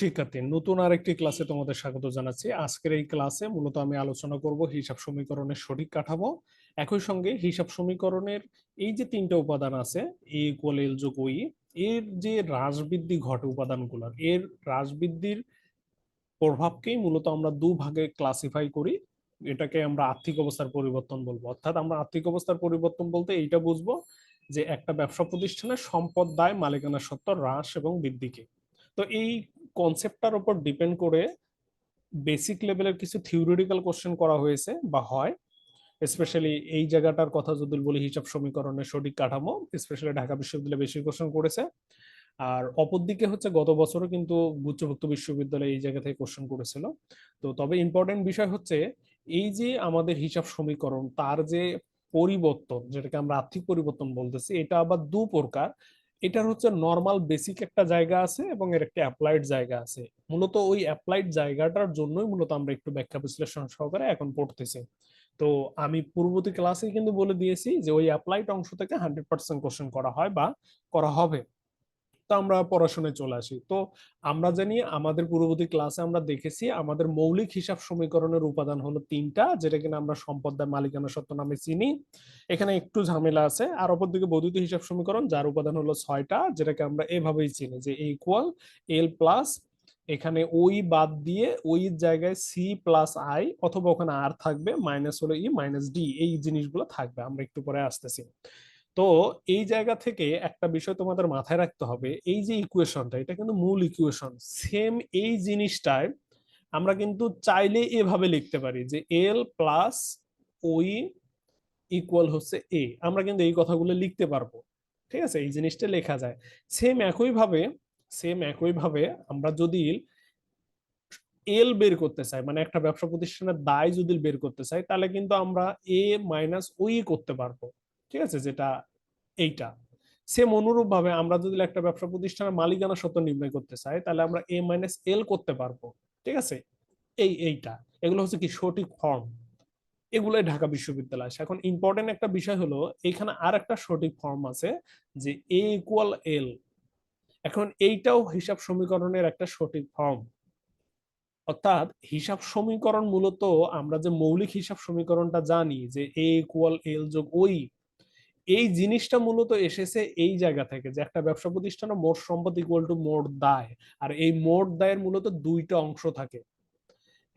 শিক্ষার্থী, নতুন আরেকটি ক্লাসে তোমাদের স্বাগত জানাচ্ছি। আজকের এই ক্লাসে মূলত আমি আলোচনা করব হিসাব সমীকরণের সঠিক কাঠামো। একই সঙ্গে হিসাব সমীকরণের এই যে তিনটা উপাদান আছে এ ইকুয়াল এল যোগ ওই এর যে হ্রাস বৃদ্ধি ঘটে উপাদানগুলোর, এর হ্রাস বৃদ্ধির প্রভাবকেই মূলত আমরা দু ভাগে ক্লাসিফাই করি। এটাকে আমরা আর্থিক অবস্থার পরিবর্তন বলব। অর্থাৎ আমরা আর্থিক অবস্থার পরিবর্তন বলতে এইটা বুঝব যে একটা ব্যবসা প্রতিষ্ঠানের সম্পদ দায় মালিকানা সত্ত্ব হ্রাস এবং বৃদ্ধিকে। তো এই কনসেপ্টটার উপর ডিপেন্ড করে বেসিক লেভেলের কিছু থিওরিটিক্যাল কোশ্চেন করা হয়েছে বা হয়। স্পেশালি এই জায়গাটার কথা যদি বলি, হিসাব সমীকরণের সঠিক কাঠামো স্পেশালি ঢাকা বিশ্ববিদ্যালয়ে বেশি কোশ্চেন করেছে। আর অপরদিকে হচ্ছে গত বছরও কিন্তু গুচ্ছভুক্ত বিশ্ববিদ্যালয়ে এই জায়গা থেকে কোশ্চেন করেছিল। তো তবে ইম্পর্টেন্ট বিষয় হচ্ছে, এই যে আমাদের হিসাব সমীকরণ, তার যে পরিবর্তন, যেটাকে আমরা আর্থিক পরিবর্তন বলতেছি, এটা আবার দু প্রকার এটার হচ্ছে নর্মাল বেসিক একটা জায়গা আছে এবং এর একটা অ্যাপ্লাইড জায়গা আছে। মূলত ওই অ্যাপ্লাইড জায়গাটার জন্যই মূলত আমরা একটু ব্যাখ্যা বিশ্লেষণ সহকারে এখন পড়তেছি। তো আমি পূর্ববর্তী ক্লাসে কিন্তু বলে দিয়েছি যে ওই অ্যাপ্লাইড অংশ থেকে হান্ড্রেড পার্সেন্ট কোশ্চেন করা হয় বা করা হবে। তো আমরা পড়াশোনায় চলে আসি। তো আমরা জানি আমাদের পূর্ববর্তী ক্লাসে আমরা দেখেছি আমাদের মৌলিক হিসাব সমীকরণের উপাদান হলো তিনটা, যেটা কিনা আমরা সম্পদের মালিকানা সত্য নামে চিনি। এখানে একটু ঝামেলা আছে। আর অপরদিকে বৈদ্যুতিক হিসাব সমীকরণ, যার উপাদান হলো ছয়টা, যেটাকে আমরা এভাবেই চিনি যে ইকুয়াল এল প্লাস এখানে ওই বাদ দিয়ে ওই জায়গায় সি প্লাস আই অথবা ওখানে আর থাকবে মাইনাস হলো ই মাইনাস ডি এই জিনিসগুলো থাকবে। আমরা একটু পরে আসতেছি। তো এই জায়গা থেকে একটা বিষয় তোমাদের মাথায় রাখতে হবে, এই যে ইকুয়েশনটা এটা কিন্তু মূল ইকুয়েশন সেম এই জিনিসটায় আমরা কিন্তু চাইলে এভাবে লিখতে পারি যে এল প্লাস ওই ইকুয়াল হচ্ছে এ আমরা কিন্তু এই কথাগুলো লিখতে পারব, ঠিক আছে? এই জিনিসটা লেখা যায়। সেম একইভাবে সেম একইভাবে আমরা যদি এল বের করতে চাই মানে একটা ব্যবসা প্রতিষ্ঠানের দায় যদি বের করতে চাই, তাহলে কিন্তু আমরা এ মাইনাস ওই করতে পারব। ঠিক আছে? যেটা এইটা। সেম অনুরূপ ভাবে আমরা যদি একটা ব্যবসা প্রতিষ্ঠানের মালিকানা সত্য নির্ণয় করতে চাই, তাহলে আমরা এ মাইনাস এল করতে পারব। ঠিক আছে? এই, এইটা। এগুলো হচ্ছে কি সঠিক ফর্ম এগুলোই ঢাকা বিশ্ববিদ্যালয়। এখন ইম্পর্টেন্ট একটা বিষয় হলো, এখানে আর একটা সঠিক ফর্ম আছে যে এ ইকুয়াল এল এখন এইটাও হিসাব সমীকরণের একটা সঠিক ফর্ম অর্থাৎ হিসাব সমীকরণ মূলত আমরা যে মৌলিক হিসাব সমীকরণটা জানি যে এ ইকুয়াল এল যোগ ওই এই জিনিসটা মূলত এসেছে এই জায়গা থেকে যে একটা ব্যবসা প্রতিষ্ঠানে মোট সম্পদ ইকুয়াল টু মোট দায়। আর এই মোট দায়ের মূলত দুইটা অংশ থাকে।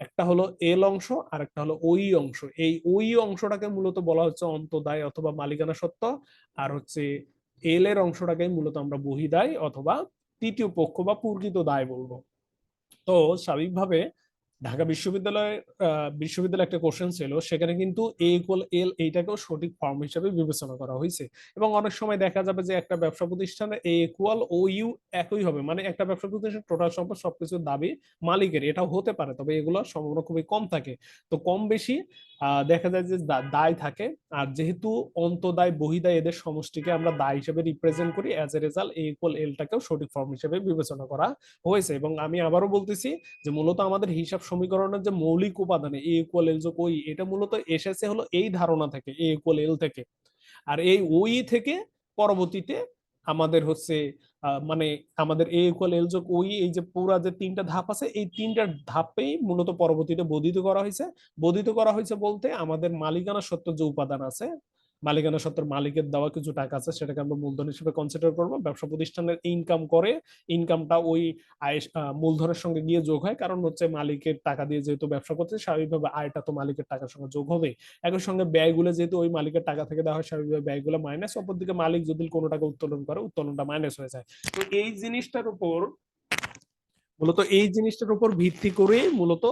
একটা হলো এল অংশ আর একটা হলো ওই অংশ। এই ওই অংশটাকে মূলত বলা হচ্ছে অন্তদায় অথবা মালিকানা সত্ত্ব। আর হচ্ছে এল এর অংশটাকে মূলত আমরা বহিদায় অথবা তৃতীয় পক্ষ বা পূর্কিত দায় বলব। তো স্বাভাবিকভাবে ঢাকা বিশ্ববিদ্যালয়ে বিশ্ববিদ্যালয়ে একটা কোশ্চেন ছিল, সেখানে কিন্তু এ ইকুয়াল এল এইটাকেও সঠিক ফর্ম হিসেবে বিবেচনা করা হয়েছে। এবং অনেক সময় দেখা যাবে যে একটা ব্যবসা প্রতিষ্ঠানে এ ইকুয়াল ও ইউ একই হবে। মানে একটা ব্যবসা প্রতিষ্ঠান টোটাল সম্পদ সবকিছুর দাবি মালিকের, এটাও হতে পারে, তবে এগুলো সম্ভাবনা খুবই কম থাকে। তো কম বেশি দেখা যায় যে দায় থাকে। আর যেহেতু অন্তদায়, বহিদায় এদের সমষ্টিকে আমরা দায় হিসেবে রিপ্রেজেন্ট করি as a result A equal এলটাকেও সঠিক ফর্ম হিসেবে বিবেচনা করা হয়েছে। এবং আমি আবারও বলতেছি যে মূলত আমাদের হিসাব সমীকরণের যে মৌলিক উপাদানে এ ইকুয়াল এল যোগ ওই এটা মূলত এসেছে হলো এই ধারণা থেকে এ ইকুয়াল এল থেকে। আর এই ওই থেকে পরবর্তীতে আমাদের হচ্ছে মানে আমাদের এ ইকুয়াল এল যোগ ওই এই যে পুরা যে তিনটা ধাপ আছে, এই তিনটা ধাপেই মূলত পরবর্তীতে বোধিত করা হয়েছে। বোধিত করা হয়েছে বলতে আমাদের মালিকানা সত্য যে উপাদান আছে মালিকানা সত্ত্বের মালিকের দেওয়া কিছু টাকা আছে, সেটাকে আমরা মূলধন হিসেবে কনসিডার করব। ব্যবসা প্রতিষ্ঠানের ইনকাম করে ইনকামটা ওই আয় মূলধনের সঙ্গে গিয়ে যোগ হয়। কারণ হচ্ছে মালিকের টাকা দিয়ে যেহেতু ব্যবসা করছে, স্বাভাবিকভাবে আয়টা তো মালিকের টাকার সঙ্গে যোগ হবে একই সঙ্গে ব্যয়গুলো যেহেতু ওই মালিকের টাকা থেকে দেওয়া হয়, স্বাভাবিকভাবে ব্যয়গুলো মাইনাস অপরদিকে মালিক যদি কোনো টাকা উত্তোলন করে, উত্তোলনটা মাইনাস হয়ে যায়। তো এই জিনিসটার উপর, মূলত এই জিনিসটার উপর ভিত্তি করে মূলত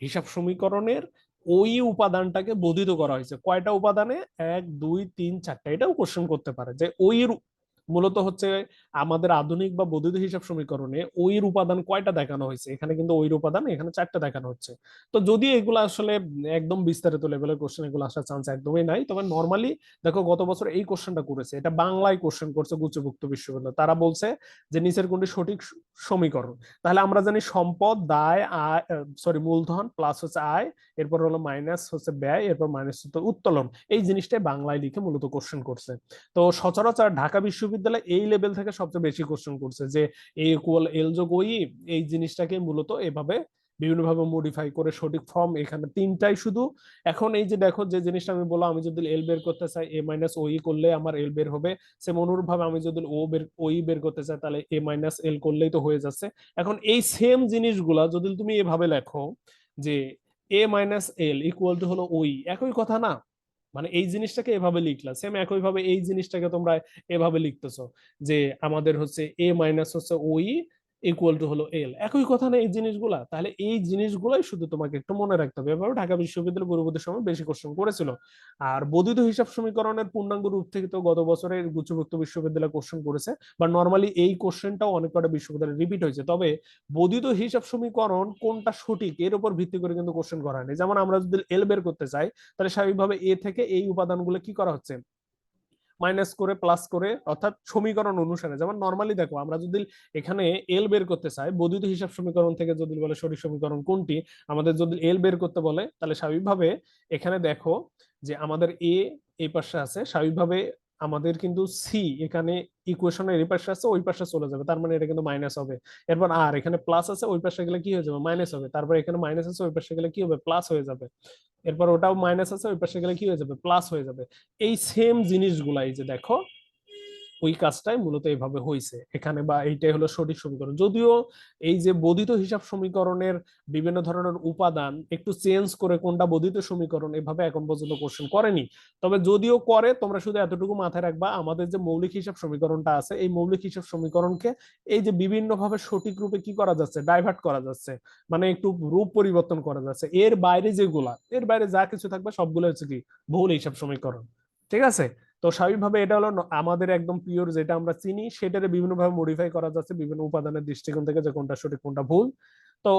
হিসাব সমীকরণের ওই উপাদানটাকে বোধিত করা হয়েছে। কয়টা উপাদানে? এক, দুই, তিন, চারটা। এটাও কোশ্চেন করতে পারে যে ওই মূলত হচ্ছে আমাদের আধুনিক বা বৈদ্যুত হিসাব সমীকরণে ওইর উপাদান কয়টা দেখানো হয়েছে? এখানে কিন্তু ওইর উপাদান, এখানে চারটা দেখানো হচ্ছে। তো যদি এগুলো আসলে একদম বিস্তারিত লেভেলের কোশ্চেন এগুলো আসার চান্স একদমই নাই, তবে নর্মালি দেখো গত বছর এই কোশ্চেনটা করেছে, এটা বাংলায় কোশ্চেন করছে গুচ্ছভুক্ত বিশ্ববিদ্যালয়। তারা বলছে যে নিচের কোনটি সঠিক সমীকরণ। তাহলে আমরা জানি সম্পদ, দায়, আয় সরি মূলধন প্লাস হচ্ছে আয়, এরপর হলো মাইনাস হচ্ছে ব্যয়, এরপর মাইনাস হচ্ছে উত্তোলন। এই জিনিসটাই বাংলায় লিখে মূলত কোশ্চেন করছে। তো সচরাচর ঢাকা বিশ্ববিদ্যালয় এই লেভেল থেকে সবচেয়ে বেশি কোশ্চেন করছে যে এ ইকুয়াল এল যোগ ওই এই জিনিসটাকে মূলত এভাবে বিভিন্নভাবে মডিফাই করে সঠিক ফর্ম এখানে তিনটাই শুধু। এখন এই যে দেখো, যে জিনিসটা আমি বললাম, আমি যদি এল বের করতে চাই এ মাইনাস ওই করলে আমার এল বের হবে। সেম অনুরূপভাবে আমি যদি ও বের ওই বের করতে চাই, তাহলে এ মাইনাস এল করলেই তো হয়ে যাচ্ছে। এখন এই সেম জিনিসগুলা যদি তুমি এভাবে লেখো যে A minus L equal to হলো ওই একই কথা না? মানে এই জিনিসটাকে এভাবে লিখলা। সেম একই ভাবে এই জিনিসটাকে তোমরা এভাবে লিখতেছো যে আমাদের হচ্ছে এ মাইনাস হচ্ছে ওই ইকুয়াল টু হলো এল একই কথা না এই জিনিসগুলা, তাহলে এই জিনিসগুলাই শুধু তোমাকে একটু মনে রাখতে হবে। এভাবে ঢাকা বিশ্ববিদ্যালয় পূর্ববর্তী সময় বেশি কোশ্চেন করেছিল। আর বর্ধিত হিসাব সমীকরণের পূর্ণাঙ্গ রূপ থেকে তো গত বছরের গুচ্ছভুক্ত বিশ্ববিদ্যালয় কোশ্চেন করেছে। বা নর্মালি এই কোশ্চেনটাও অনেক কটা বিশ্ববিদ্যালয়ে রিপিট হয়েছে। তবে বর্ধিত হিসাব সমীকরণ কোনটা সঠিক, এর উপর ভিত্তি করে কিন্তু কোশ্চেন করা হয়নি। যেমন আমরা যদি এল বের করতে চাই, তাহলে স্বাভাবিকভাবে এ থেকে এই উপাদানগুলো কি করা হচ্ছে? মাইনাস করে প্লাস করে, অর্থাৎ সমীকরণ অনুসারে। যেমন নর্মালি দেখো, আমরা যদি এখানে এল বের করতে চাই বৈদ্যুত হিসাব সমীকরণ থেকে যদি বলে সঠিক সমীকরণ কোনটি, আমাদের যদি এল বের করতে বলে, তাহলে স্বাভাবিকভাবে এখানে দেখো যে আমাদের এ এই পাশে আছে, স্বাভাবিকভাবে আমাদের কিন্তু সি এখানে ইকুয়েশনের এই পাশে আছে, ওই পাশে চলে যাবে। তার মানে এটা কিন্তু মাইনাস হবে। এরপর আর এখানে প্লাস আছে, ওই পাশে গেলে কি হয়ে যাবে? মাইনাস হবে। তারপর এখানে মাইনাস আছে, ওই পাশে গেলে কি হবে? প্লাস হয়ে যাবে। এরপর ওটাও মাইনাস আছে, ওই পাশে গেলে কি হয়ে যাবে? প্লাস হয়ে যাবে। এই সেম জিনিসগুলাই যে দেখো ওই কাজটাই মূলত এইভাবে হয়েছে এখানে বা এইটাই হলো সঠিক সমীকরণ। যদিও এই যে বধিত হিসাব সমীকরণের বিভিন্ন ধরনের উপাদান একটু চেঞ্জ করে কোনটা বধিত সমীকরণ এভাবে এখন পর্যন্ত কোশ্চেন করেনি। তবে যদিও করে, তোমরা শুধু এতটুকু মাথায় রাখবা, আমাদের যে মৌলিক হিসাব সমীকরণটা আছে, এই মৌলিক হিসাব সমীকরণকে এই যে বিভিন্ন ভাবে সঠিক রূপে কি করা যাচ্ছে ডাইভার্ট করা যাচ্ছে মানে একটু রূপ পরিবর্তন করা যাচ্ছে, এর বাইরে যেগুলা, এর বাইরে যা কিছু থাকবে সবগুলো হচ্ছে কি ভুল হিসাব সমীকরণ। ঠিক আছে? তো স্বাভাবিকভাবে এটা হলো আমাদের একদম পিওর যেটা আমরা চিনি, সেটারে বিভিন্নভাবে মডিফাই করা যাচ্ছে বিভিন্ন উপাদানের দৃষ্টিকোণ থেকে যে কোনটা সঠিক, কোনটা ভুল। তো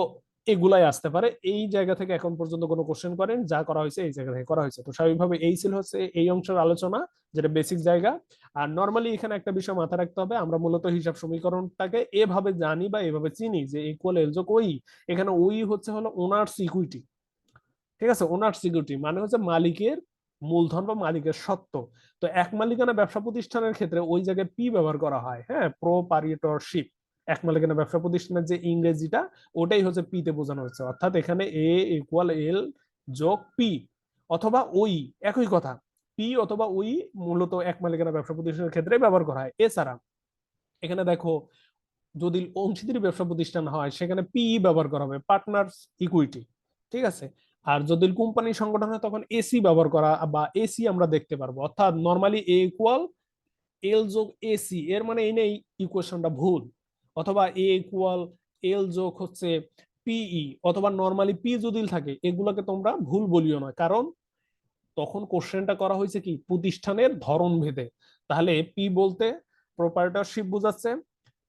এগুলাই আসতে পারে। এই জায়গা থেকে এখন পর্যন্ত কোনো কোশ্চেন করেন, যা করা হয়েছে এই জায়গা থেকে করা হয়েছে। তো স্বাভাবিকভাবে এই ছিল হচ্ছে এই অংশের আলোচনা, যেটা বেসিক জায়গা। আর নর্মালি এখানে একটা বিষয় মাথায় রাখতে হবে, আমরা মূলত হিসাব সমীকরণটাকে এভাবে জানি বা এভাবে চিনি যে ইকুয়াল এলজোক ওই এখানে ওই হচ্ছে হলো ওনার্স ইকুইটি ঠিক আছে? ওনার্স ইকুইটি মানে হচ্ছে মালিকের মূলধন বা মালিকের সত্ত্ব তো এক মালিকানা ব্যবসা প্রতিষ্ঠানের ক্ষেত্রে ওই জায়গায় পি ব্যবহার করা হয় হ্যাঁ? প্রোপারিটরশিপ এক মালিকানা ব্যবসা প্রতিষ্ঠানের যে ইংরেজিটা, ওটাই হচ্ছে পি তে বোঝানো হচ্ছে অর্থাৎ এখানে এ ইকুয়াল এল যোগ পি অথবা ওই একই কথা। পি অথবা ওই মূলত এক মালিকানা ব্যবসা প্রতিষ্ঠানের ক্ষেত্রে ব্যবহার করা হয়। এছাড়া, এখানে দেখো, যদি অংশীদারি ব্যবসা প্রতিষ্ঠান হয়, সেখানে পি ব্যবহার করা হবে পার্টনার্স ইকুইটি ঠিক আছে? আর যদি কোম্পানি সংগঠন হয় তখন এসি ব্যবহার করা বা এসি আমরা দেখতে পারব। অর্থাৎ নর্মালি এ ইকুয়াল এল যোগ এসি এর মানে এই নেই ইকুয়েশনটা ভুল। অথবা এ ইকুয়াল এল যোগ হচ্ছে পিই অথবা নর্মালি পি যদি থাকে, এগুলোকে তোমরা ভুল বলিও না কারণ তখন কোশ্চেনটা করা হয়েছে কি? প্রতিষ্ঠানের ধরন ভেদে। তাহলে পি বলতে প্রপার্টারশিপ বোঝাচ্ছে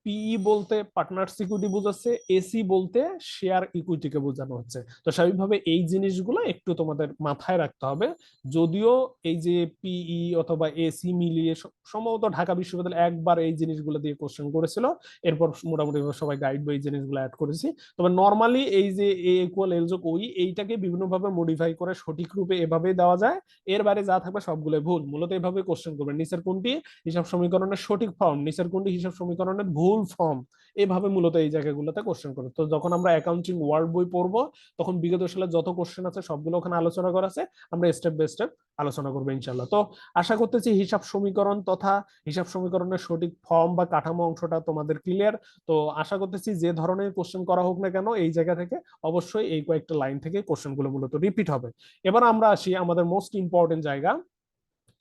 পিই বলতে পার্টনার সিকিউরিটি বোঝাচ্ছে এসি বলতে শেয়ার ইকুইটিকে বোঝানো হচ্ছে। তো স্বাভাবিকভাবে এই জিনিসগুলো একটু তোমাদের মাথায় রাখতে হবে। যদিও এই যে পিই অথবা এসি মিলিয়ে সম্ভবত ঢাকা বিশ্ববিদ্যালয় একবার এই জিনিসগুলো দিয়ে কোশ্চেন করেছিল। এরপর মোটামুটি সবাই গাইড বই জিনিসগুলো অ্যাড করেছি। তবে নর্মালি এই যে এ ইকুয়াল এল যোগ ওই এইটাকে বিভিন্নভাবে মডিফাই করে সঠিক রূপে এভাবে দেওয়া যায়। এর বাইরে যা থাকবে সবগুলো ভুল। মূলত এভাবে কোশ্চেন করবে। নিচের কোনটি? হিসাব সমীকরণের সঠিক ফর্ম নিচের কোনটি? হিসাব সমীকরণের ভুল। ভুল ফর্ম এভাবে মূলত এই জায়গাগুলোতে কোশ্চেন করে তো যখন আমরা অ্যাকাউন্টিং ওয়ার্ড বই পড়ব, তখন বিগত সালে যত কোশ্চেন আছে, সবগুলো ওখানে আলোচনা করা আছে, আমরা স্টেপ বাই স্টেপ আলোচনা করব ইনশাল্লাহ তো আশা করতেছি হিসাব সমীকরণ তথা হিসাব সমীকরণের সঠিক ফর্ম বা কাঠামো অংশটা তোমাদের ক্লিয়ার তো আশা করতেছি যে ধরনের কোশ্চেন করা হোক না কেন, এই জায়গা থেকে অবশ্যই এই কয়েকটা লাইন থেকে কোশ্চেনগুলো মূলত রিপিট হবে। এবার আমরা আসি আমাদের মোস্ট ইম্পর্টেন্ট জায়গা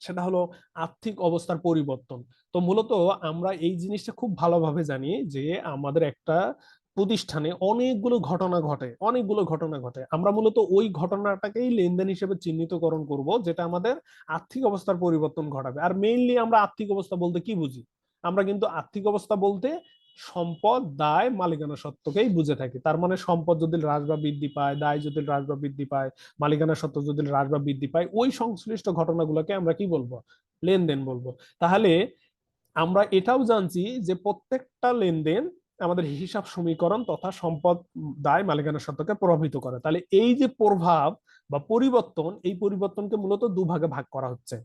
সেটা হলো আর্থিক অবস্থার পরিবর্তন। তো মূলত আমরা এই জিনিসটা খুব ভালোভাবে জানি যে আমাদের একটা প্রতিষ্ঠানে অনেকগুলো ঘটনা ঘটে, অনেকগুলো ঘটনা ঘটে। আমরা মূলত ওই ঘটনাটাকেই লেনদেন হিসেবে চিহ্নিতকরণ করব, যেটা আমাদের আর্থিক অবস্থার পরিবর্তন ঘটাবে। আর মেইনলি আমরা আর্থিক অবস্থা বলতে কি বুঝি? আমরা কিন্তু আর্থিক অবস্থা বলতে সম্পদ, দায়, মালিকানা সত্ত্বকেই বুঝে থাকি। তার মানে সম্পদ যদি হ্রাস বা বৃদ্ধি পায়, দায় যদি হ্রাস বা বৃদ্ধি পায়, মালিকানা সত্ত্ব যদি হ্রাস বা বৃদ্ধি পায়, ওই সংশ্লিষ্ট ঘটনাগুলোকে আমরা কি বলব? লেনদেন বলব। তাহলে আমরা এটাও জানছি যে প্রত্যেকটা লেনদেন আমাদের হিসাব সমীকরণ তথা সম্পদ, দায়, মালিকানা সত্ত্বকে প্রভাবিত করে। তাহলে এই যে প্রভাব বা পরিবর্তন, এই পরিবর্তনকে মূলত দুভাগে ভাগ করা হচ্ছে।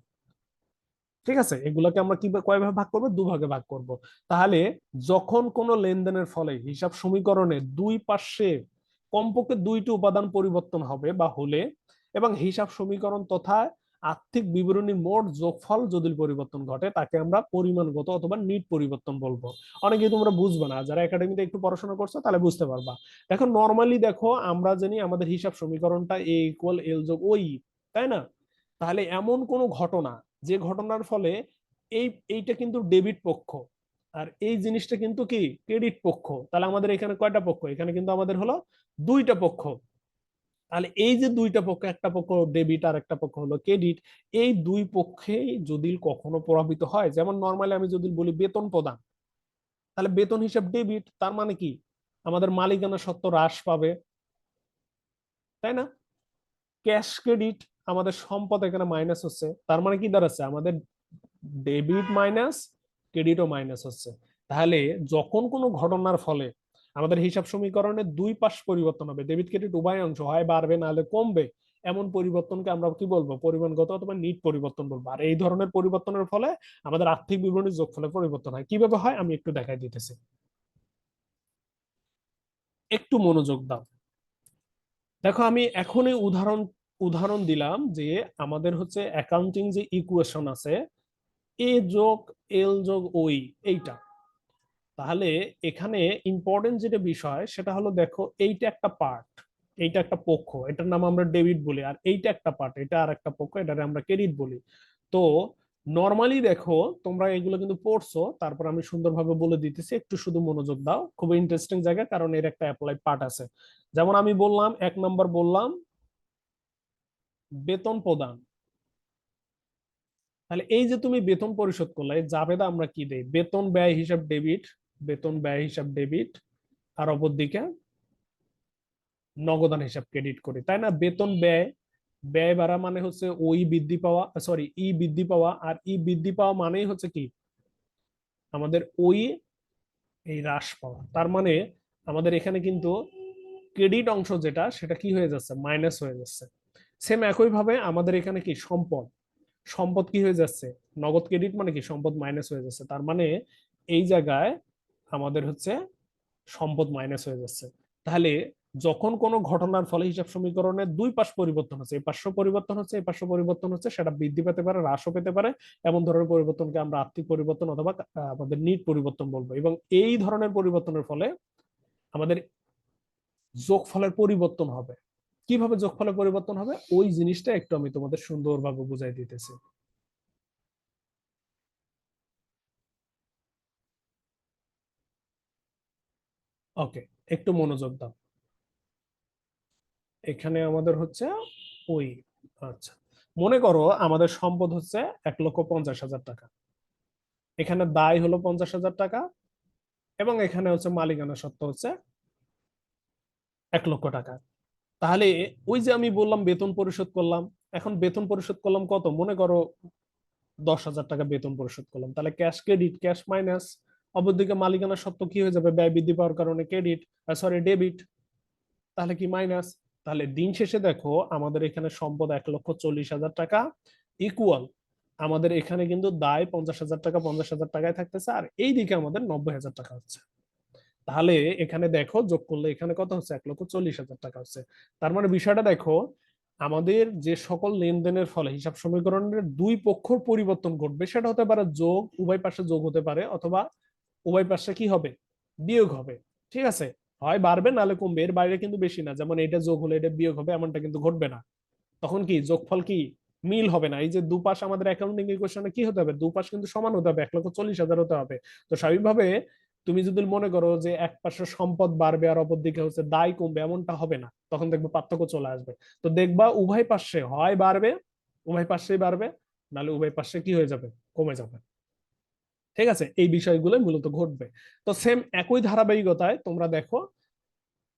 ঠিক আছে? এগুলোকে আমরা কি কয়ভাবে ভাগ করব? দুভাগে ভাগ করব। তাহলে যখন কোনো লেনদেনের ফলে হিসাব সমীকরণে দুই পাশে কমপক্ষে দুইটি উপাদান পরিবর্তন হবে বা হলে এবং হিসাব সমীকরণ তথা আর্থিক বিবরণীর মোট যোগফল যদি পরিবর্তন ঘটে, তাকে আমরা পরিমাণগত অথবা নিট পরিবর্তন বলব। অনেকে তোমরা বুঝবে না। যারা একাডেমিতে একটু পড়াশোনা করছ, তাহলে বুঝতে পারবা। দেখো নর্মালি দেখো, আমরা জানি আমাদের হিসাব সমীকরণটা এ ইকুয়াল এল যোগ ওই তাই না? তাহলে এমন কোন ঘটনা যে ঘটনার ফলে এই, এইটা কিন্তু ডেবিট পক্ষ। আর এই জিনিসটা কিন্তু কি? ক্রেডিট পক্ষ। তাহলে আমাদের এখানে কয়টা পক্ষ? এখানে কিন্তু আমাদের হলো দুইটা পক্ষ। তাহলে এই যে দুইটা পক্ষ, একটা পক্ষ ডেবিট আর একটা পক্ষ হলো ক্রেডিট এই দুই পক্ষে যদি কখনো প্রভাবিত হয়, যেমন নর্মালি আমি যদি বলি বেতন প্রদান, তাহলে বেতন হিসাব ডেবিট তার মানে কি? আমাদের মালিকানা সত্ত্ব হ্রাস পাবে। তাই না? ক্যাশ ক্রেডিট আমাদের সম্পদ এখানে মাইনাস হচ্ছে। তার মানে কি দাঁড়াচ্ছে? আমাদের ডেবিট মাইনাস ক্রেডিটও মাইনাস হচ্ছে। তাহলে যখন কোনো ঘটনার ফলে আমাদের হিসাব সমীকরণে দুই পাশ পরিবর্তন হবে ডেবিট ক্রেডিট উভয় অংশ হয়, বাড়বে নাহলে কমবে, এমন পরিবর্তনকে আমরা কি বলব? পরিমাণগত অথবা নিট পরিবর্তন বলব। আর এই ধরনের পরিবর্তনের ফলে আমাদের আর্থিক বিবরণীর যোগফলে পরিবর্তন হয়। কীভাবে হয়? আমি একটু দেখাই দিতেছি। একটু মনোযোগ দাও। দেখো, আমি এখনই উদাহরণ উদাহরণ দিলাম যে আমাদের হচ্ছে অ্যাকাউন্টিং যে ইকুয়েশন আছে এ যোগ এল যোগ ওই এইটা। তাহলে এখানে ইম্পর্টেন্ট যেটা বিষয়, সেটা হলো দেখো এইটা একটা পার্ট এইটা একটা পক্ষ, এটার নাম আমরা ডেবিট বলি, আর এইটা একটা পার্ট এটা আর একটা পক্ষ, এটারে আমরা ক্রেডিট বলি। তো নর্মালি দেখো তোমরা এগুলো কিন্তু পড়ছো, তারপর আমি সুন্দরভাবে বলে দিতেছি, একটু শুধু মনোযোগ দাও খুব ইন্টারেস্টিং জায়গা, কারণ এর একটা অ্যাপ্লাই পার্ট আছে। যেমন আমি বললাম, এক নম্বর বললাম বেতন প্রদান। তাহলে এই যে তুমি বেতন পরিশোধ করলে জাবেদা আমরা কি দেই? বেতন ব্যয় হিসাব ডেবিট, বেতন ব্যয় হিসাব ডেবিট আর অপর দিকে নগদান হিসাব ক্রেডিট করি, তাই না? বেতন ব্যয় ব্যয় বাড়া মানে হচ্ছে ওই বৃদ্ধি পাওয়া সরি ই বৃদ্ধি পাওয়া, আর ই বৃদ্ধি পাওয়া মানেই হচ্ছে কি? আমাদের ওই, এই হ্রাস পাওয়া। তার মানে আমাদের এখানে কিন্তু ক্রেডিট অংশ যেটা, সেটা কি হয়ে যাচ্ছে? মাইনাস হয়ে যাচ্ছে। সেম একই ভাবে আমাদের এখানে কি? সম্পদ। সম্পদ কি হয়ে যাচ্ছে? নগদ ক্রেডিট মানে কি? সম্পদ মাইনাস হয়ে যাচ্ছে। তার মানে এই জায়গায় আমাদের হচ্ছে সম্পদ মাইনাস হয়ে যাচ্ছে। তাহলে যখন কোনো ঘটনার ফলে হিসাব সমীকরণের দুই পাশ পরিবর্তন হচ্ছে, এই পার্শ্ব পরিবর্তন হচ্ছে, এই পার্শ্ব পরিবর্তন হচ্ছে, সেটা বৃদ্ধি পেতে পারে, হ্রাসও পেতে পারে, এমন ধরনের পরিবর্তনকে আমরা আর্থিক পরিবর্তন অথবা আমাদের নিট পরিবর্তন বলব। এবং এই ধরনের পরিবর্তনের ফলে আমাদের যোগফলের পরিবর্তন হবে। কীভাবে যোগফলের পরিবর্তন হবে? ওই জিনিসটা একটু আমি তোমাদের সুন্দরভাবে বুঝাই দিতেছি। ওকে, একটু মনোযোগ দাও। এখানে আমাদের হচ্ছে ওই আচ্ছা। মনে করো আমাদের সম্পদ হচ্ছে এক লক্ষ পঞ্চাশ হাজার টাকা। এখানে দায় হলো পঞ্চাশ হাজার টাকা এবং এখানে হচ্ছে মালিকানা সত্ত্ব হচ্ছে এক লক্ষ টাকা। তাহলে ওই যে আমি বললাম বেতন পরিশোধ করলাম, এখন বেতন পরিশোধ করলাম কত? মনে করো দশ হাজার টাকা বেতন পরিশোধ করলাম। তাহলে ক্যাশ ক্রেডিট ক্যাশ মাইনাস অপরদিকে মালিকানা সত্ত্ব কি হয়ে যাবে? ব্যয় বৃদ্ধি পাওয়ার কারণে ক্রেডিট সরি ডেবিট তাহলে কি মাইনাস তাহলে দিন শেষে দেখো আমাদের এখানে সম্পদ এক লক্ষ চল্লিশ হাজার টাকা ইকুয়াল আমাদের এখানে কিন্তু দায় পঞ্চাশ হাজার টাকা, পঞ্চাশ হাজার টাকায় থাকতেছে। আর এই দিকে আমাদের নব্বই হাজার টাকা হচ্ছে। তাহলে এখানে দেখো যোগ করলে এখানে কত হচ্ছে? এক লক্ষ চল্লিশ হাজার টাকা হচ্ছে। তার মানে বিষয়টা দেখো, আমাদের যে সকল লেনদেনের ফলে হিসাব সমীকরণের দুই পক্ষর পরিবর্তন ঘটবে, সেটা হতে পারে যোগ, উভয় পাশে যোগ হতে পারে, অথবা উভয় পাশে কি হবে? বিয়োগ হবে। ঠিক আছে? হয় বাড়বে, নাহলে কমবে। এর বাইরে কিন্তু বেশি না। যেমন এটা যোগ হলে এটা বিয়োগ হবে, এমনটা কিন্তু ঘটবে না। তখন কি? যোগফল কি? মিল হবে না। এই যে দুপাশ আমাদের অ্যাকাউন্টিং ইকুয়েশনে কি হতে হবে? দুপাশ কিন্তু সমান হতে হবে। এক লক্ষ চল্লিশ হাজার হতে হবে। তো স্বাভাবিকভাবে তুমি যদি মনে করো যে এক পাশে সম্পদ বাড়বে আর অপর দিকে হচ্ছে দায় কমবে, এমনটা হবে না। তখন দেখবে পার্থক্য চলে আসবে। তো দেখবা উভয় পাশে হয় বাড়বে, উভয় পাশেই বাড়বে, নাহলে উভয় পাশে কি হয়ে যাবে? কমে যাবে। ঠিক আছে? এই বিষয়গুলো মূলত ঘটবে। তো সেম একই ধারাবাহিকতায় তোমরা দেখো,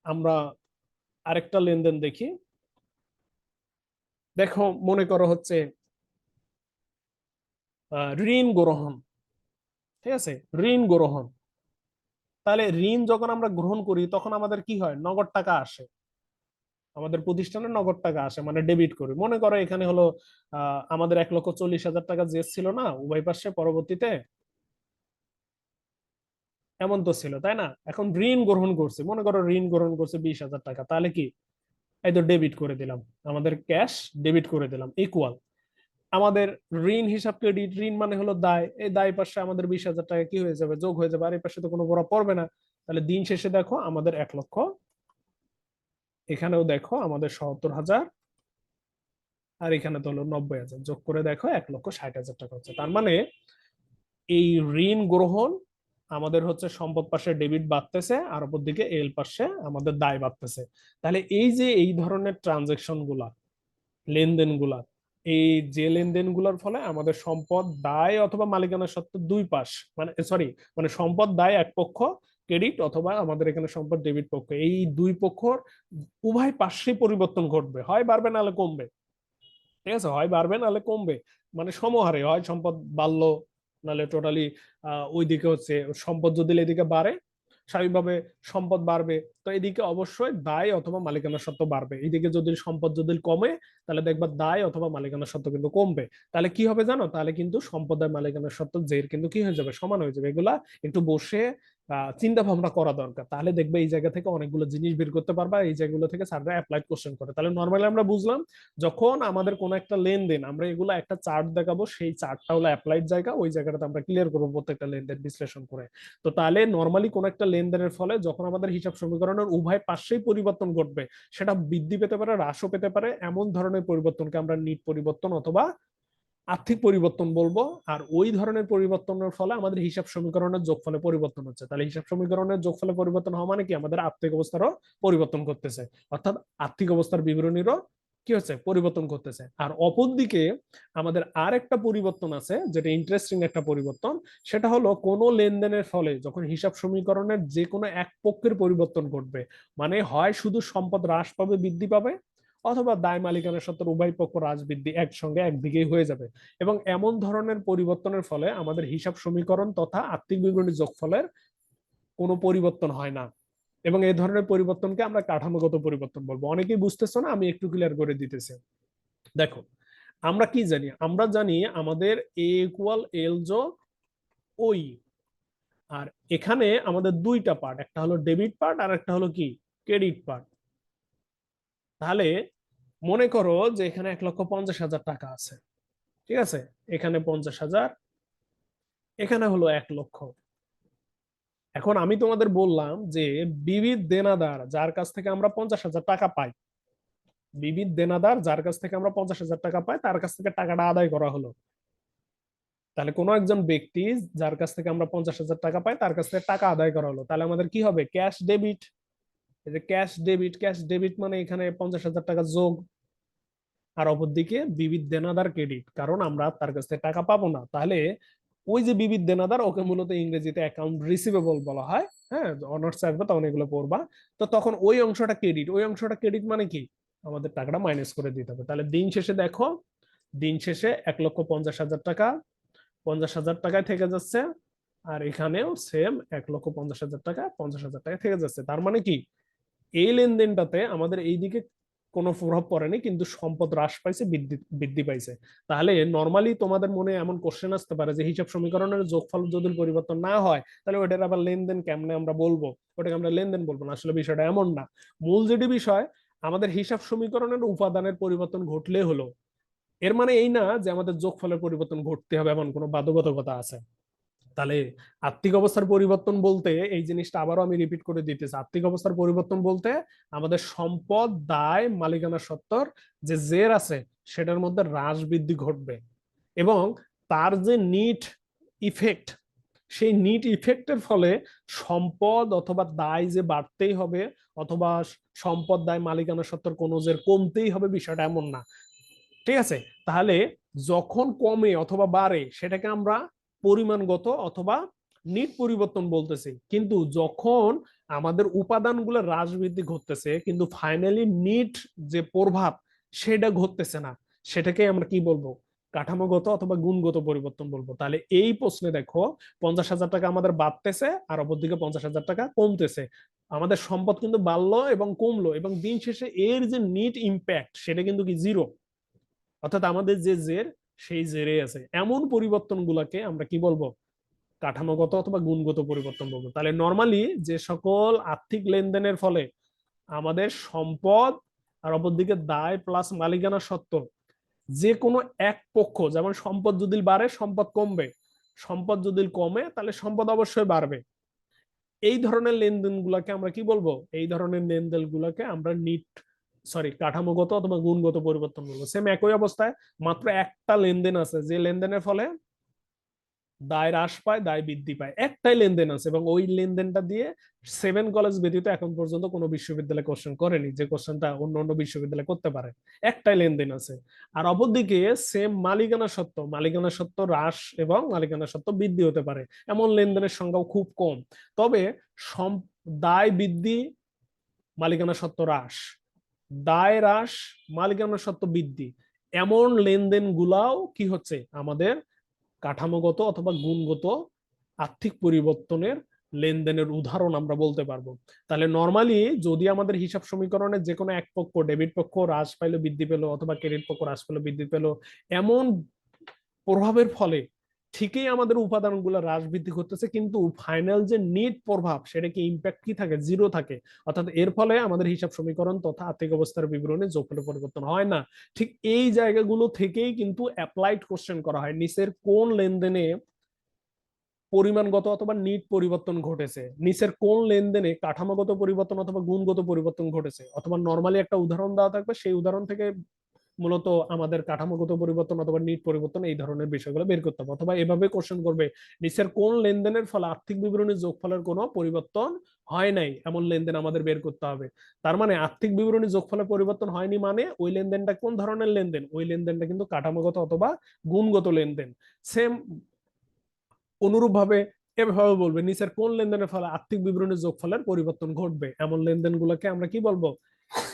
আমরা আরেকটা লেনদেন দেখি। দেখো, মনে করো হচ্ছে ঋণ গ্রহণ। ঠিক আছে? ঋণ গ্রহণ। তাহলে ঋণ যখন আমরা গ্রহণ করি, তখন আমাদের কি হয়? নগদ টাকা আসে। আমাদের প্রতিষ্ঠানে নগদ টাকা আসে মানে ডেবিট করি। মনে করো এখানে হলো আমাদের এক লক্ষ চল্লিশ হাজার টাকা যে ছিল না, উভয় পাশে পরবর্তীতে এমন তো ছিল, তাই না? এখন ঋণ গ্রহণ করছে। মনে করো ঋণ গ্রহণ করছে বিশ হাজার টাকা, তাহলে কি? এই তো ডেবিট করে দিলাম। আমাদের ক্যাশ ডেবিট করে দিলাম ইকুয়াল আমাদের ঋণ হিসাব ক্রেডিট ঋণ মানে হলো দায়। এই দায় পাশে আমাদের বিশ হাজার টাকা কি হয়ে যাবে? যোগ হয়ে যাবে। আর এই পাশে তো কোনো বড় পড়বে না। তাহলে দিন শেষে দেখো আমাদের এক লক্ষ। এখানেও দেখো আমাদের সত্তর হাজার। আর এখানে তো হলো নব্বই হাজার। যোগ করে দেখো এক লক্ষ ষাট হাজার টাকা হচ্ছে। তার মানে এই ঋণ গ্রহণ আমাদের হচ্ছে সম্পদ পাশে ডেবিট বাড়তেছে, আর অপর দিকে এল পাশে আমাদের দায় বাড়তেছে। তাহলে এই যে এই ধরনের ট্রানজেকশনগুলা লেনদেনগুলা এই যে লেনদেনগুলার ফলে আমাদের সম্পদ দায় অথবা মালিকানা সত্ত্ব দুই পাশ মানে সরি মানে সম্পদ দায় এক পক্ষ ক্রেডিট অথবা আমাদের এখানে সম্পদ ডেবিট পক্ষ। এই দুই পক্ষর উভয় পাশে পরিবর্তন ঘটবে। হয় বাড়বে নাহলে কমবে। ঠিক আছে? হয় বাড়বে নাহলে কমবে। মানে সমহারে হয়, সম্পদ বাড়লো, নাহলে টোটালি ওইদিকে হচ্ছে, সম্পদ যদি এদিকে বাড়ে স্বাভাবিকভাবে সম্পদ বাড়বে। তো এদিকে অবশ্যই দায় অথবা মালিকানা সত্ত্ব বাড়বে। এদিকে যদি সম্পদ যদি কমে, তাহলে দেখবা দায় অথবা মালিকানা সত্ত্ব কিন্তু কমবে। তাহলে কি হবে জানো? তাহলে কিন্তু সম্পদের মালিকানা সত্ত্ব জের কিন্তু কি হয়ে যাবে? সমান হয়ে যাবে। এগুলা একটু বসে চিন্তা ভাবনা করা দরকার। তাহলে দেখবে এই জায়গা থেকে অনেকগুলো জিনিস বের করতে পারবা, এই জায়গাগুলো থেকে স্যাররা অ্যাপ্লাইড কোশ্চেন করে। তাহলে নর্মালি আমরা বুঝলাম, যখন আমাদের কোনো একটা লেনদেন, আমরা এগুলো একটা চার্ট দেখাবো, সেই চার্টটা হলো অ্যাপ্লাইড জায়গা, ওই জায়গাটাতে আমরা ক্লিয়ার করব প্রত্যেকটা লেনদেন বিশ্লেষণ করে। তো তাহলে নর্মালি কোনো একটা লেনদেনের ফলে যখন আমাদের হিসাব সমীকরণের উভয় পাশেই পরিবর্তন ঘটবে, সেটা বৃদ্ধি পেতে পারে, হ্রাসও পেতে পারে, এমন ধরনের পরিবর্তনকে আমরা নিট পরিবর্তন অথবা আর্থিক পরিবর্তন বলব, আর ওই ধরনের পরিবর্তনের ফলে আমাদের হিসাব সমীকরণের যোগফলে পরিবর্তন হচ্ছে। তাহলে হিসাব সমীকরণের যোগফলে পরিবর্তন হওয়া মানে কি? আমাদের আর্থিক অবস্থারও পরিবর্তন করতেছে অর্থাৎ আর্থিক অবস্থার বিবরণীরও কি হচ্ছে? পরিবর্তন করতেছে আর অপর দিকে আমাদের আর একটা পরিবর্তন আছে, যেটা ইন্টারেস্টিং একটা পরিবর্তন, সেটা হলো কোনো লেনদেনের ফলে যখন হিসাব সমীকরণের যে কোনো এক পক্ষের পরিবর্তন ঘটবে মানে হয় শুধু সম্পদ হ্রাস পাবে, বৃদ্ধি পাবে অথবা দায় মালিকানার সত্ত্বে উভয় পক্ষ রাজবৃদ্ধি একসঙ্গে একদিকেই হয়ে যাবে। এবং এমন ধরনের পরিবর্তনের ফলে আমাদের হিসাব সমীকরণ তথা আর্থিক বিবরণী যোগফলের কোনো পরিবর্তন হয় না। এবং এই ধরনের পরিবর্তনকে আমরা কাঠামোগত পরিবর্তন বলব। অনেকেই বুঝতেছো না, আমি একটু ক্লিয়ার করে দিতেছি। দেখো, আমরা কি জানি? আমরা জানি আমাদের এ ইকুয়াল এল যোগ ওই। আর এখানে আমাদের দুইটা পার্ট একটা হলো ডেবিট পার্ট আর একটা হলো কি? ক্রেডিট পার্ট তাহলে মনে করো যে এখানে এক লক্ষ পঞ্চাশ হাজার টাকা আছে। ঠিক আছে? এখানে পঞ্চাশ হাজার, এখানে হলো এক লক্ষ। এখন আমি তোমাদের বললাম যে বিবিধ দেনাদার যার কাছ থেকে আমরা পঞ্চাশ হাজার টাকা পাই বিবিধ দেনাদার যার কাছ থেকে আমরা পঞ্চাশ হাজার টাকা পাই, তার কাছ থেকে টাকাটা আদায় করা হলো। তাহলে কোনো একজন ব্যক্তি যার কাছ থেকে আমরা পঞ্চাশ হাজার টাকা পাই, তার কাছ থেকে টাকা আদায় করা হলো। তাহলে আমাদের কি হবে? Cash debit. Cash debit cash debit মানে এখানে পঞ্চাশ হাজার টাকা যোগ। আর অপরদিকে বিবিধ দেনাদার ক্রেডিট কারণ আমরা তার কাছ থেকে টাকা পাবো না। তাহলে ওই যে বিবিধ দেনাদার, ওকে মূলত ইংরেজিতে অ্যাকাউন্ট রিসিভেবল বলা হয় হ্যাঁ? অনার্স আসবে তখন এগুলো পড়বা। তো তখন ওই অংশটা ক্রেডিট ওই অংশটা ক্রেডিট মানে কি? আমাদের টাকাটা মাইনাস করে দিতে হবে। তাহলে দিন শেষে দেখো, দিন শেষে এক লক্ষ পঞ্চাশ হাজার টাকা, পঞ্চাশ হাজার টাকায় থেকে যাচ্ছে। আর এখানেও সেম এক লক্ষ পঞ্চাশ হাজার টাকা, পঞ্চাশ হাজার টাকা থেকে যাচ্ছে। তার মানে কি? এই লেনদেনটাতে আমাদের এই দিকে কোনো প্রভাব পড়েনি, কিন্তু সম্পদ হ্রাস পাইছে, বৃদ্ধি বৃদ্ধি পাইছে। তাহলে নর্মালি তোমাদের মনে এমন কোশ্চেন আসতে পারে যে হিসাব সমীকরণের যোগফল যদি পরিবর্তন না হয়, তাহলে ওটার আবার লেনদেন কেমনে আমরা বলব? ওটাকে আমরা লেনদেন বলব না, আসলে বিষয়টা এমন না। মূল যেটি বিষয়, আমাদের হিসাব সমীকরণের উপাদানের পরিবর্তন ঘটলে হলো, এর মানে এই না যে আমাদের যোগফলের পরিবর্তন ঘটতে হবে এমন কোনো বাধ্যবাধকতা আছে। তাহলে আর্থিক অবস্থার পরিবর্তন বলতে এই জিনিসটা আবারও আমি রিপিট করে দিতেছি। আর্থিক অবস্থার পরিবর্তন বলতে আমাদের সম্পদ, দায়, মালিকানা সত্তর, যে জের আছে সেটার মধ্যে হ্রাস বৃদ্ধি ঘটবে এবং তার যে নিট ইফেক্ট সেই নিট ইফেক্টের ফলে সম্পদ অথবা দায় যে বাড়তেই হবে অথবা সম্পদ, দায়, মালিকানা সত্তর কোনো যে কমতেই হবে বিষয়টা এমন না। ঠিক আছে? তাহলে যখন কমে অথবা বাড়ে সেটাকে আমরা পরিমাণগত অথবা নিট পরিবর্তন বলতেছি। কিন্তু যখন আমাদের উপাদানগুলো হ্রাস বৃদ্ধি ঘটতেছে, কিন্তু ফাইনালি নিট যে প্রভাব, সেটা ঘটতেছে না। সেটাকে আমরা কি বলব? কাঠামোগত অথবা গুণগত পরিবর্তন বলব। তাহলে এই প্রশ্নে দেখো, পঞ্চাশ হাজার টাকা আমাদের বাড়তেছে আর অপরদিকে পঞ্চাশ হাজার টাকা কমতেছে। আমাদের সম্পদ কিন্তু বাড়লো এবং কমলো এবং দিন শেষে এর যে নিট ইম্প্যাক্ট সেটা কিন্তু কি জিরো অর্থাৎ আমাদের যে জের সেই জেরে আছে। এমন পরিবর্তন গুলাকে আমরা কি বলব? কাঠামোগত অথবা গুণগত পরিবর্তন বলব। তাহলে নর্মালি যে সকল আর্থিক লেনদেনের ফলে আমাদের সম্পদ আর অপরদিকে দায় প্লাস মালিকানা সত্ত্ব যে কোনো এক পক্ষ, যেমন সম্পদ যদি বাড়ে, সম্পদ কমবে। সম্পদ যদি কমে, তাহলে সম্পদ অবশ্যই বাড়বে। এই ধরনের লেনদেন গুলাকে আমরা কি বলব? এই ধরনের লেনদেন গুলাকে আমরা নিট সরি কাঠামোগত অথবা গুণগত পরিবর্তন সেম একই অবস্থায় মাত্র একটা লেনদেন আছে, যে লেনদেনের ফলে দায় হ্রাস পায়, দায় বৃদ্ধি পায়। একটাই লেনদেন আছে এবং ওই লেনদেনটা দিয়ে সেভেন কলেজ ব্যতীত এখন পর্যন্ত কোনো বিশ্ববিদ্যালয় কোশ্চেন করেনি, যে কোশ্চেনটা অন্য অন্য বিশ্ববিদ্যালয় করতে পারে। একটাই লেনদেন আছে। আর অপরদিকে সেম মালিকানা সত্ত্ব মালিকানা সত্ত্ব হ্রাস এবং মালিকানা সত্ত্ব বৃদ্ধি হতে পারে। এমন লেনদেনের সংখ্যাও খুব কম। তবে দায় বৃদ্ধি, মালিকানা সত্ত্ব হ্রাস। দায় হ্রাস মালিকানা সত্ত্ব বৃদ্ধি। এমন লেনদেন গুলাও কি হচ্ছে? আমাদের কাঠামোগত অথবা গুণগত আর্থিক পরিবর্তনের লেনদেনের উদাহরণ আমরা বলতে পারব। তাহলে নর্মালি যদি আমাদের হিসাব সমীকরণে যে কোনো এক পক্ষ ডেবিট পক্ষ হ্রাস পাইলো, বৃদ্ধি পেল, অথবা ক্রেডিট পক্ষ হ্রাস পেল, বৃদ্ধি পেল, এমন প্রভাবের ফলে ঠিকই আমাদের উপাদানগুলো হ্রাস বৃদ্ধি করতেছে, কিন্তু ফাইনাল যে নিট প্রভাব, সেটা কি ইম্প্যাক্ট কি থাকে? জিরো থাকে। অর্থাৎ এর ফলে আমাদের হিসাব সমীকরণ তথা আর্থিক অবস্থার বিবরণে যোগফলের পরিবর্তন হয় না। ঠিক এই জায়গাগুলো থেকেই কিন্তু অ্যাপ্লাইড কোশ্চেন করা হয়। নিচের কোন লেনদেনে পরিমাণগত অথবা নিট পরিবর্তন ঘটেছে? নিচের কোন লেনদেনে কাঠামোগত পরিবর্তন অথবা গুণগত পরিবর্তন ঘটেছে? অথবা নর্মালি একটা উদাহরণ দেওয়া থাকবে, সেই উদাহরণ থেকে মূলত আমাদের কাঠামোগত পরিবর্তন অথবা নিট পরিবর্তন এই ধরনের বিষয়গুলো বের করতে হবে। অথবা এভাবে কোশ্চেন করবে, নিচের কোন লেনদেনের ফলে আর্থিক বিবরণীর যোগফলের কোনো পরিবর্তন হয় নাই? এমন লেনদেন আমাদের বের করতে হবে। তার মানে আর্থিক বিবরণী যোগফলের পরিবর্তন হয়নি মানে ওই লেনদেনটা কোন ধরনের লেনদেন? ওই লেনদেনটা কিন্তু কাঠামোগত অথবা গুণগত লেনদেন। সেম অনুরূপভাবে এভাবে বলবে, নিচের কোন লেনদেনের ফলে আর্থিক বিবরণীর যোগফলের পরিবর্তন ঘটবে? এমন লেনদেন গুলোকে আমরা কি বলব?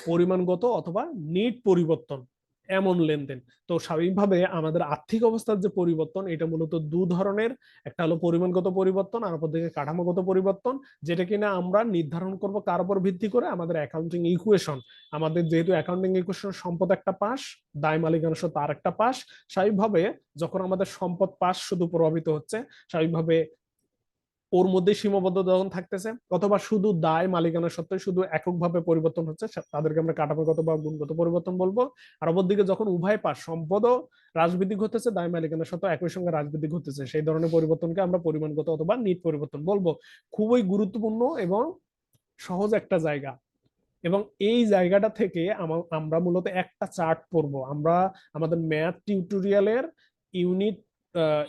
পরিমাণগত অথবা নিট পরিবর্তন। এমন লেনদেন। তো স্বাভাবিকভাবে আমাদের আর্থিক অবস্থার যে পরিবর্তন, এটা মূলত দু ধরনের। একটা হলো পরিমাণগত পরিবর্তন, আর অপরদিকে কাঠামোগত পরিবর্তন, যেটা কিনা আমরা নির্ধারণ করব কার উপর ভিত্তি করে আমাদের অ্যাকাউন্টিং ইকুয়েশন আমাদের যেহেতু অ্যাকাউন্টিং ইকুয়েশন সম্পদ একটা পাশ, দায় মালিকাংশ তার একটা পাশ। স্বাভাবিকভাবে যখন আমাদের সম্পদ পাশ শুধু প্রভাবিত হচ্ছে, স্বাভাবিকভাবে ওর মধ্যে সীমাবদ্ধ যখন থাকতেছে, অথবা শুধু দায় মালিকানা সত্ত্বে শুধু এককভাবে পরিবর্তন হচ্ছে তাদেরকে আমরা কাঠামোগত বা গুণগত পরিবর্তন বলব। আর অপরদিকে যখন উভয় পাশ সম্পদও রাজবৃদ্ধি ঘটেছে দায় মালিকানা সত্ত্বেও একই সঙ্গে রাজবৃদ্ধি ঘটেছে সেই ধরনের পরিবর্তনকে আমরা পরিমাণগত অথবা নিট পরিবর্তন বলব। খুবই গুরুত্বপূর্ণ এবং সহজ একটা জায়গা। এবং এই জায়গাটা থেকে আমরা মূলত একটা চার্ট পড়ব। আমরা আমাদের ম্যাথ টিউটোরিয়ালের ইউনিট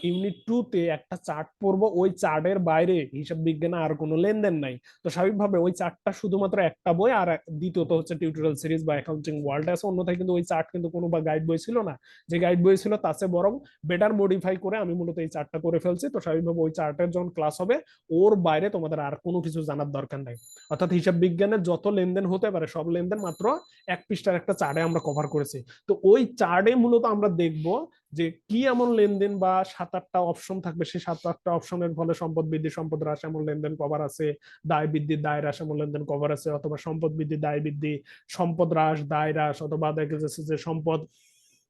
ইউনিট টু তে একটা চার্ট পড়ব। ওই চার্টের বাইরে হিসাব বিজ্ঞানে আর কোনো লেনদেন নাই। তো স্বাভাবিকভাবে ওই চার্টটা শুধুমাত্র একটা বই আর দ্বিতীয়ত হচ্ছে টিউটোরিয়াল সিরিজ বা অ্যাকাউন্টিং ওয়ার্ল্ড আছে। অন্যথায় কিন্তু ওই চার্ট কিন্তু কোনো বা গাইড বই ছিল না। যে গাইড বই ছিল তাতে বরং বেটার মডিফাই করে আমি মূলত এই চার্টটা করে ফেলছি। তো স্বাভাবিকভাবে ওই চার্টের যখন ক্লাস হবে, ওর বাইরে তোমাদের আর কোনো কিছু জানার দরকার নাই। অর্থাৎ হিসাব বিজ্ঞানের যত লেনদেন হতে পারে, সব লেনদেন মাত্র এক পৃষ্ঠার একটা চার্টে আমরা কভার করেছি। তো ওই চার্টে মূলত আমরা দেখব যে কি এমন লেনদেন বা সাত আটটা অপশন থাকবে? সেই সাত আটটা অপশনের ফলে সম্পদ বৃদ্ধি, সম্পদ হ্রাস এমন লেনদেন কভার আছে। দায় বৃদ্ধি, দায় হ্রাস এমন লেনদেন কভার আছে। অথবা সম্পদ বৃদ্ধি, দায় বৃদ্ধি, সম্পদ হ্রাস, দায় হ্রাস অথবা দেখা যাচ্ছে যে সম্পদ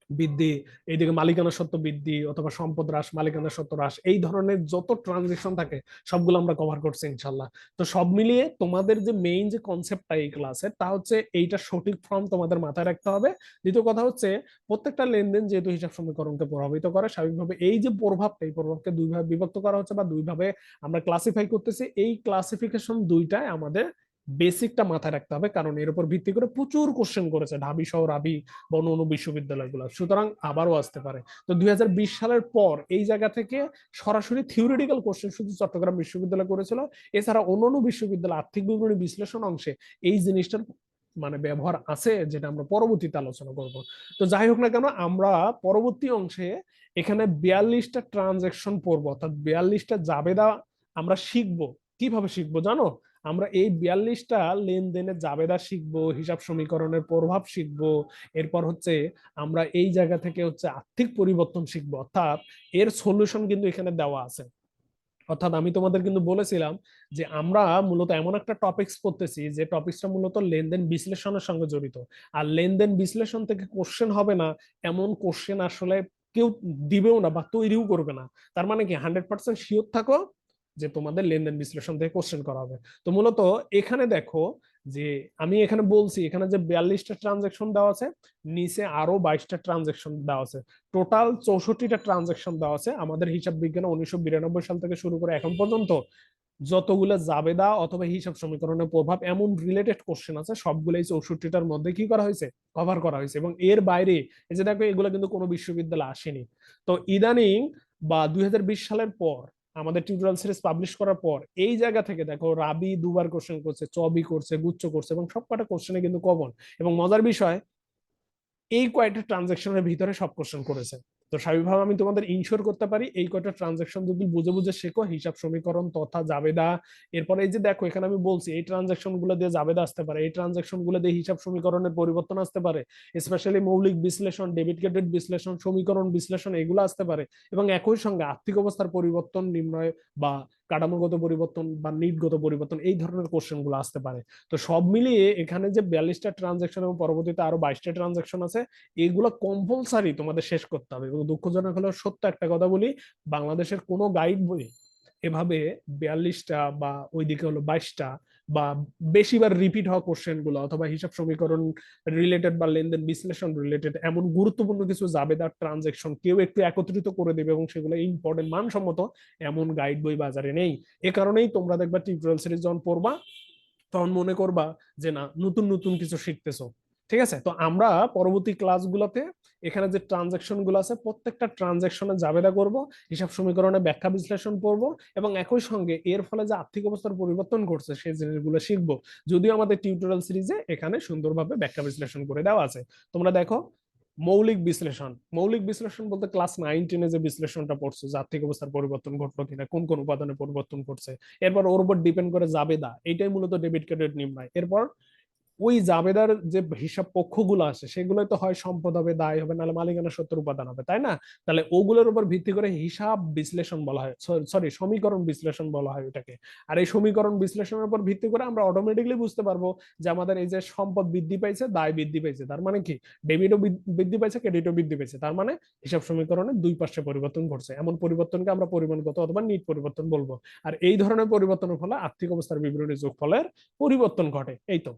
বৃদ্ধি, এইদিকে মালিকানা সত্ত্ব বৃদ্ধি অথবা সম্পদ হ্রাস, মালিকানা সত্ত্ব হ্রাস, এই ধরনের যত ট্রানজেকশন থাকে সবগুলো আমরা কভার করছি ইনশাল্লাহ তো সব মিলিয়ে তোমাদের যে মেইন যে কনসেপ্টটা এই ক্লাসের তা হচ্ছে এইটা সঠিক ফর্ম তোমাদের মাথায় রাখতে হবে। দ্বিতীয় কথা হচ্ছে প্রত্যেকটা লেনদেন যেহেতু হিসাব সমীকরণকে প্রভাবিত করে, স্বাভাবিকভাবে এই যে প্রভাবটা, এই প্রভাবকে দুইভাবে বিভক্ত করা হচ্ছে বা দুইভাবে আমরা ক্লাসিফাই করতেছি, এই ক্লাসিফিকেশন দুইটাই আমাদের বেসিকটা মাথায় রাখতে হবে, কারণ এর উপর ভিত্তি করে প্রচুর কোশ্চেন করেছে ঢাবি সহ রাবি বা অন্য বিশ্ববিদ্যালয়গুলো। সুতরাং আবারও আসতে পারে। তো দুই হাজার বিশ সালের পর এই জায়গা থেকে সরাসরি থিওরিটিক্যাল কোশ্চেন শুধু চট্টগ্রাম বিশ্ববিদ্যালয় করেছিল। এছাড়া অন্য বিশ্ববিদ্যালয় আর্থিক বিবরণী বিশ্লেষণ অংশে এই জিনিসটার মানে ব্যবহার আছে, যেটা আমরা পরবর্তীতে আলোচনা করব। তো যাই হোক না কেন, আমরা পরবর্তী অংশে এখানে বিয়াল্লিশটা ট্রানজেকশন পড়ব, অর্থাৎ বিয়াল্লিশটা জাবেদা আমরা শিখব। কীভাবে শিখব জানো? আমরা এই বিয়াল্লিশটা লেনদেনের জাবেদা শিখব, হিসাব সমীকরণের প্রভাব শিখব, এরপর হচ্ছে আমরা এই জায়গা থেকে হচ্ছে আর্থিক পরিবর্তন শিখব। অর্থাৎ এর সলিউশন কিন্তু এখানে দেওয়া আছে। অর্থাৎ আমি তোমাদের কিন্তু বলেছিলাম যে আমরা মূলত এমন একটা টপিকস করতেছি যে টপিকসটা মূলত লেনদেন বিশ্লেষণের সঙ্গে জড়িত। আর লেনদেন বিশ্লেষণ থেকে কোশ্চেন হবে না, এমন কোশ্চেন আসলে কেউ দিবেও না বা তৈরিও করবে না। তার মানে কি? হান্ড্রেড পার্সেন্ট শিওর থাকো যে তোমাদের লেনদেন বিশ্লেষণ থেকে কোশ্চেন করা হবে। তো মূলত এখানে দেখো যে আমি এখানে বলছি, এখানে যে বিয়াল্লিশটা ট্রানজেকশন দেওয়া আছে, নিচে আরও বাইশটা ট্রানজেকশন দেওয়া আছে। টোটাল চৌষট্টিটা ট্রানজেকশন দেওয়া আছে। আমাদের হিসাব বিজ্ঞানে উনিশশো বিরানব্বই সাল থেকে শুরু করে এখন পর্যন্ত যতগুলো জাবেদা অথবা হিসাব সমীকরণের প্রভাব এমন রিলেটেড কোশ্চেন আছে, সবগুলো এই চৌষট্টিটার মধ্যে কি করা হয়েছে? কভার করা হয়েছে। এবং এর বাইরে এই যে দেখো এগুলো কিন্তু কোনো বিশ্ববিদ্যালয় আসেনি। তো ইদানিং বা দুই হাজার বিশ সালের পর আমাদের টিউটোরিয়াল সিরিজ পাবলিশ করার পর, এই জায়গা থেকে দেখো রাবি দুবার কোশ্চেন করছে, চবি করছে, গুচ্ছ করছে এবং সব কটা কোশ্চেনে কিন্তু কমন এবং মজার বিষয়, এই কয়েকটা ট্রানজেকশনের ভিতরে সব কোশ্চেন করেছে। তো স্বাভাবিকভাবে আমি তোমাদের ইনশোর করতে পারি, এই কয়টা ট্রানজাকশন যদি বুঝে বুঝে শেখো, হিসাব সমীকরণ তথা জাবেদা, এরপরে এই যে দেখো, এখানে আমি বলছি, এই ট্রানজাকশনগুলো দিয়ে জাবেদা আসতে পারে, এই ট্রানজাকশনগুলো দিয়ে হিসাব সমীকরণের পরিবর্তন আসতে পারে স্পেশালি মৌলিক বিশ্লেষণ ডেবিট ক্রেডিট বিশ্লেষণ, সমীকরণ বিশ্লেষণ, এগুলো আসতে পারে এবং একই সঙ্গে আর্থিক অবস্থার পরিবর্তন, নির্ণয় বা কাঠামোগত পরিবর্তন বা নিটগত পরিবর্তন, এই ধরনের কোশ্চেনগুলো আসতে পারে। তো সব মিলিয়ে এখানে যে বিয়াল্লিশটা ট্রানজাকশন এবং পরবর্তীতে আরও বাইশটা ট্রানজাকশন আছে, এগুলো কম্পালসারি তোমাদের শেষ করতে হবে। এবং দুঃখজনক হলেও সত্য একটা কথা বলি, বাংলাদেশের কোনো গাইড বই এভাবে বিয়াল্লিশটা বা ওইদিকে হলো বাইশটা বা বেশিবার রিপিট হওয়া কোশ্চেনগুলো অথবা হিসাব সমীকরণ রিলেটেড বা লেনদেন বিশ্লেষণ রিলেটেড এমন গুরুত্বপূর্ণ কিছু জাবেদার ট্রানজেকশন কেউ একটু একত্রিত করে দেবে এবং সেগুলো ইম্পর্টেন্ট মানসম্মত এমন গাইড বই বাজারে নেই। এ কারণেই তোমরা দেখবা টিউটোরিয়াল সিরিজ যখন পড়বা, তখন মনে করবা যে না, নতুন নতুন কিছু শিখতেছো। ঠিক আছে? তো আমরা পরবর্তী ক্লাসগুলোতে এখানে যে ট্রানজাকশনগুলো আছে, প্রত্যেকটা ট্রানজাকশনে জাবেদা করব, হিসাব সমীকরণে ব্যাখ্যা বিশ্লেষণ করব এবং একই সঙ্গে এর ফলে যে আর্থিক অবস্থার পরিবর্তন ঘটছে, সেই জিনিসগুলো শিখব। যদিও আমাদের টিউটোরিয়াল সিরিজে এখানে সুন্দরভাবে ব্যাখ্যা বিশ্লেষণ করে দেওয়া আছে। তোমরা দেখো, মৌলিক বিশ্লেষণ। মৌলিক বিশ্লেষণ বলতে ক্লাস নাইন টেনে যে বিশ্লেষণটা পড়ছো, যে আর্থিক অবস্থার পরিবর্তন ঘটলো কিনা, কোন কোন উপাদানে পরিবর্তন করছে এরপর ওর উপর ডিপেন্ড করে জাবেদা এটাই মূলত ডেবিট ক্রেডিট নির্ণয়। এরপর ওই জাবেদার যে হিসাব পক্ষগুলো আছে সেগুলো তো হয় সম্পদ হবে, দায় হবে, নাহলে মালিকানা সত্তর উপাদান হবে, তাই না? তাহলে ওগুলোর উপর ভিত্তি করে হিসাব বিশ্লেষণ বলা হয়, সরি সমীকরণ বিশ্লেষণ বলা হয় ওটাকে। আর এই সমীকরণ বিশ্লেষণের উপর ভিত্তি করে আমরা অটোমেটিকলি বুঝতে পারব যে আমাদের এই যে সম্পদ বৃদ্ধি পাইছে, দায় বৃদ্ধি পাইছে, তার মানে কি? ডেবিটও বৃদ্ধি পাইছে ক্রেডিটও বৃদ্ধি পাইছে, তার মানে হিসাব সমীকরণের দুই পাশে পরিবর্তন ঘটছে। এমন পরিবর্তনকে আমরা পরিমাণগত অথবা নিট পরিবর্তন বলব। আর এই ধরনের পরিবর্তনের ফলে আর্থিক অবস্থার বিবরণী যোগফলের পরিবর্তন ঘটে, এই তো।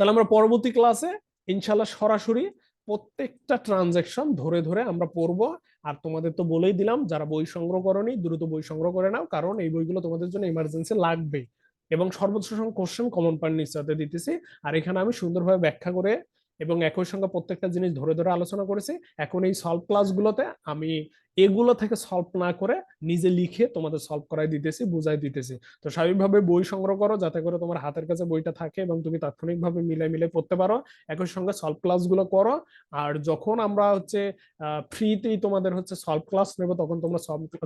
তাহলে আমরা পরবর্তী ক্লাসে ইনশাল্লাহ সরাসরি প্রত্যেকটা ট্রানজেকশন ধরে ধরে আমরা পড়ব। আর তোমাদের তো বলেই দিলাম, যারা বই সংগ্রহ করনি, দ্রুত বই সংগ্রহ করে নাও, কারণ এই বইগুলো তোমাদের জন্য ইমার্জেন্সি লাগবে এবং সর্বোচ্চ সংখ্যক কোশ্চেন কমন পয়েন্ট নিশ্চয়তা দিতেছি। আর এখানে আমি সুন্দরভাবে ব্যাখ্যা করে এবং একই সঙ্গে প্রত্যেকটা জিনিস ধরে ধরে আলোচনা করেছি। এখন এই সলভ ক্লাসগুলোতে আমি এগুলো থেকে সলভ না করে নিজে লিখে তোমাদের সলভ করাই দিতেছি বুঝাই দিতেছি। তো স্বাভাবিকভাবে বই সংগ্রহ করো, যাতে করে তোমার হাতের কাছে বইটা থাকে এবং তুমি তাৎক্ষণিকভাবে মিলাই মিলে পড়তে পারো। একই সঙ্গে সলভ ক্লাসগুলো করো। আর যখন আমরা হচ্ছে ফ্রিতেই তোমাদের হচ্ছে সলভ ক্লাস নেব, তখন তোমরা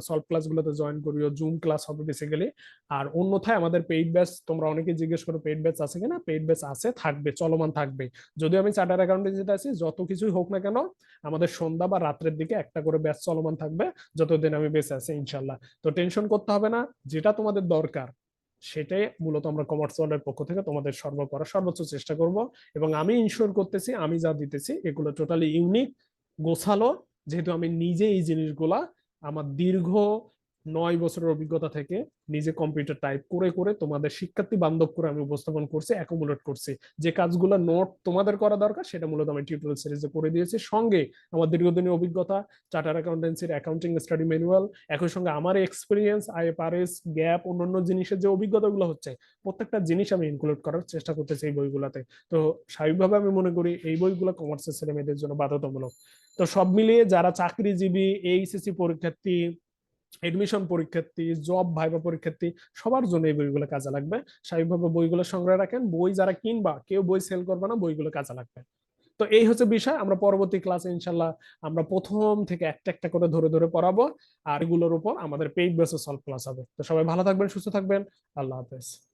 সলভ ক্লাসগুলোতে জয়েন করিও। জুম ক্লাস হবে বেসিক্যালি আর অন্যথায় আমাদের পেইড ব্যাচ তোমরা অনেকে জিজ্ঞেস করো পেইড ব্যাচ আছে কিনা? পেইড ব্যাচ আছে, থাকবে, চলমান থাকবে। যদিও আমি চার্টার অ্যাকাউন্টে যেতে আছি, যত কিছুই হোক না কেন আমাদের সন্ধ্যা বা রাত্রের দিকে একটা করে ব্যাচ চলমান থাকবে, যতদিন আমি বেঁচে আছি ইনশাল্লাহ তো টেনশন করতে হবে না, যেটা তোমাদের দরকার, সেটাই মূলত আমরা কমার্স ওয়ার্ল্ডের পক্ষ থেকে তোমাদের সর্ব করার সর্বোচ্চ চেষ্টা করব। এবং আমি ইনশোর করতেছি, আমি যা দিতেছি, এগুলো টোটালি ইউনিক গোছালো। যেহেতু আমি নিজে এই জিনিসগুলা, আমার দীর্ঘ নয় বছরের অভিজ্ঞতা থেকে নিজে কম্পিউটার টাইপ করে করে তোমাদের শিক্ষার্থী বান্ধব করে আমি উপস্থাপন করছি অ্যাকোমোডেট করছি। যে কাজগুলো নোট তোমাদের করা দরকার, সেটা মূলত আমি টিউটোরিয়াল সিরিজে করে দিয়েছি। সঙ্গে আমার দীর্ঘদিনের অভিজ্ঞতা চার্টার অ্যাকাউন্টেন্সির অ্যাকাউন্টিং স্টাডি ম্যানুয়াল একই সঙ্গে আমার এক্সপিরিয়েন্স আইএফআরএস গ্যাপ অন্যান্য জিনিসের যে অভিজ্ঞতাগুলো হচ্ছে, প্রত্যেকটা জিনিস আমি ইনক্লুড করার চেষ্টা করতেছি এই বইগুলোতে। তো স্বাভাবিকভাবে আমি মনে করি এই বইগুলো কমার্সের ছেলে মেয়েদের জন্য বাধ্যতামূলক। তো সব মিলিয়ে যারা চাকরিজীবী এইচএসসি পরীক্ষার্থী এডমিশন পরীক্ষার্থী জব ভাইবা পরীক্ষার্থী, সবার জন্য এই বইগুলো কাজে লাগবে। স্বাভাবিকভাবে বইগুলো সংগ্রহ রাখেন। বই যারা কিনবা, কেউ বই সেল করবে না, বইগুলো কাজে লাগবে। তো এই হচ্ছে বিষয়। আমরা পরবর্তী ক্লাসে ইনশাল্লাহ আমরা প্রথম থেকে একটা একটা করে ধরে ধরে পড়াবো। আর এগুলোর উপর আমাদের পেইড বেসে সলভ ক্লাস হবে। তো সবাই ভালো থাকবেন, সুস্থ থাকবেন। আল্লাহ হাফেজ।